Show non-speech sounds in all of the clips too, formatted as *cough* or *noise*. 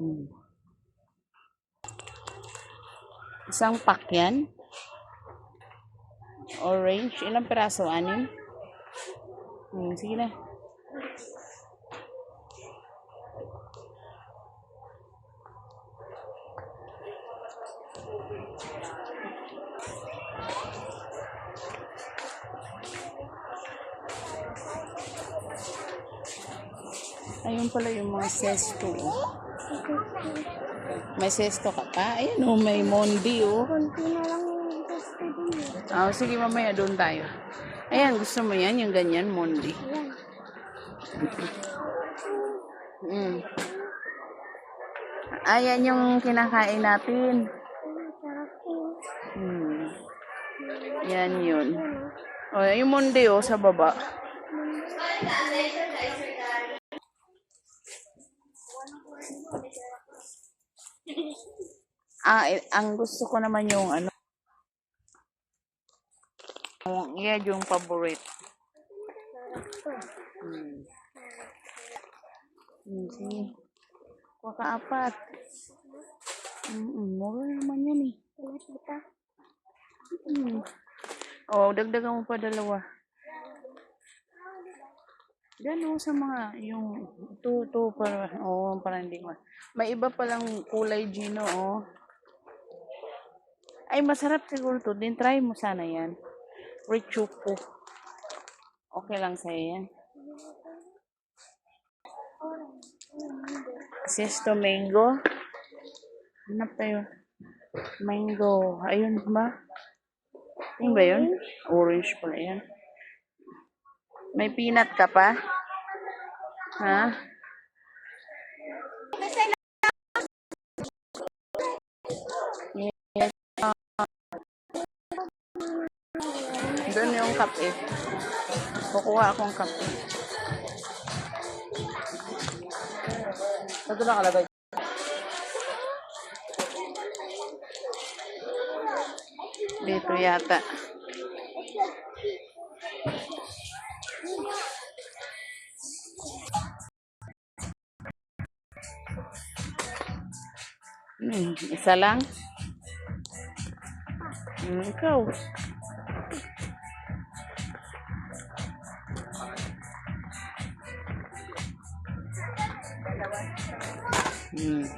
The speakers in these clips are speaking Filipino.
Mm. Isang pack yan. Orange. Ilang piraso? Anim? Hmm, sige na. Ayun pala yung mga sesto. oh. May sesto ka pa? Ayan oh, may mondi oh. Konti na lang yung gusto din eh. Ah, sige, mamaya doon tayo. Ayan, gusto mo yan, yung ganyan, mondi. Mm. Ayan yung kinakain natin. Hmm. Yan yun. O, yung mondi oh, sa baba. Ah, eh, ang gusto ko naman yung ano. Yung, yan yung favorite. Hmm. Hmm, sige. Kuha ka apat. Mm, mura naman yan eh. Wala tita. Hmm. Oh, dagdagan mo pa dalawa. Oh, sa mga, yung, to, to, para, oh, para hindi ma. May iba palang kulay Gino, oh. Ay, masarap siguro to. Din, try mo sana yan. Richupo. Okay lang sa'yo yan. Sesto mango. Hanap tayo. Mango. Ayun ba? Yung ba yun? Orange pala yan. May peanut ka pa? Ha? Yes. Doon yung kape. Kukuha akong kape. Ito nakalagay. Dito yata. Hmm, isa lang? Hmm, ikaw. Hmm.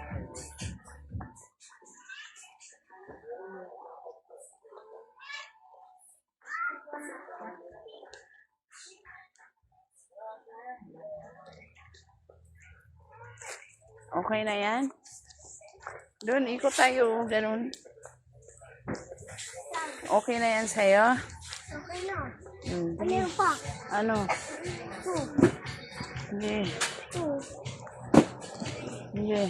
Okay na yan? Doon, ikot tayo. Ganun. Okay na yan sa'yo? Okay na. Hmm. Ano yung pa? Ano? Two. Sige. Two. Sige.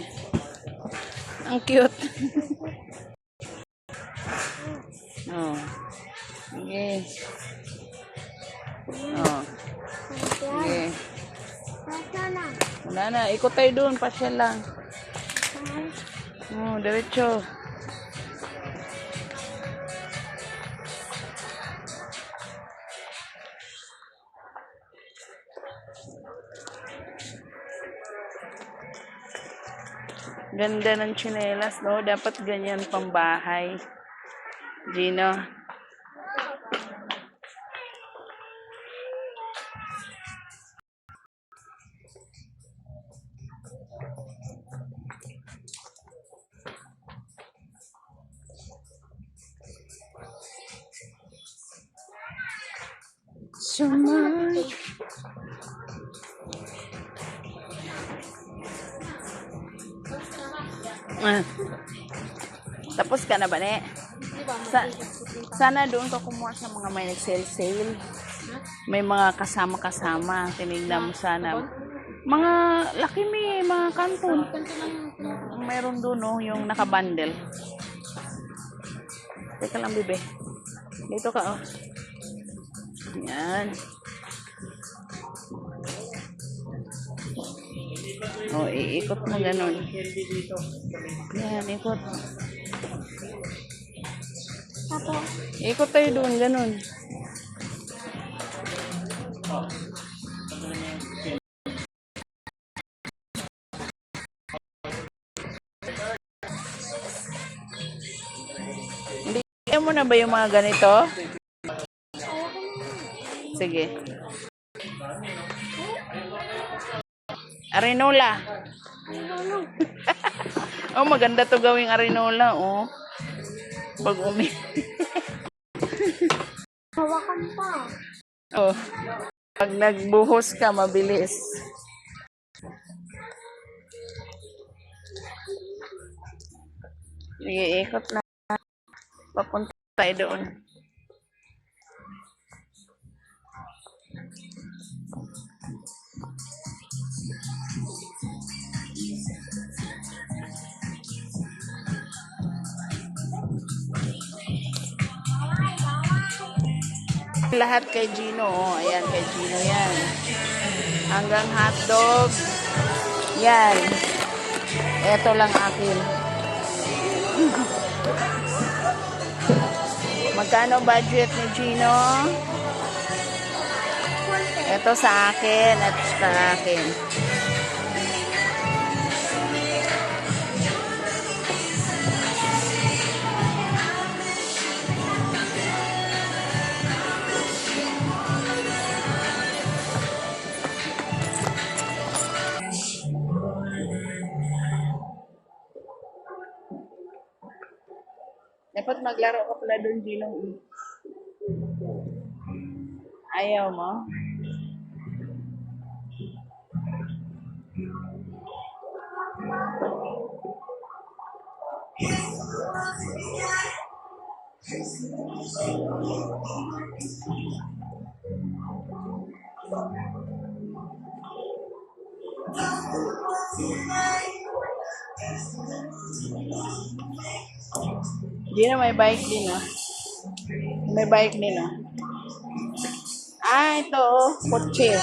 Ang cute. *laughs* oh. Sige. Oh. Sige. Wala na. Ikot tayo doon. Pasyal lang. Oh, diretso. Ganda ng tsinelas, no? Dapat ganyan pang bahay. Gino. So much. Ah. Tapos ka na ba, ne? Sa, sana doon ka kumuha sa mga may nag-sale-sale. May mga kasama-kasama. Tinignan mo sana. Mga laki may mga kanton. Meron doon, no, yung nakabundle. Teka lang, bibe. Dito ka, oh. Yan. O, iikot mo ganun. Yan, ikot. Tapos, Ikot tayo doon, ganun. Hindi mo na ba yung mga ganito? Sige. Arenola. *laughs* oh, maganda to gawing arenola, oh. Pag umi... *laughs* hawakan pa. Oh. Pag nagbuhos ka, mabilis. Sige, ikot na. Papunta tayo doon. Lahat kay Gino. Oh, ayan, kay Gino yan. Hanggang hotdog. Yan. Ito lang akin. *laughs* Magkano budget ni Gino? Ito sa akin at sa akin. Dapat maglaro ka pala doon, Gino. Ayaw mo? Gino, may bike din, ah. May bike din, ah. Ah, ito, oh. Kotse.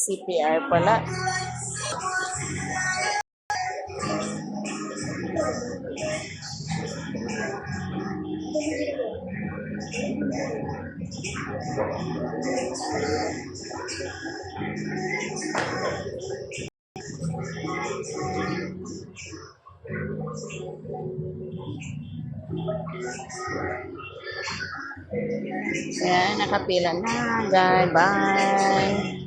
CPR pala. Ayan, nakapila na. Bye, bye.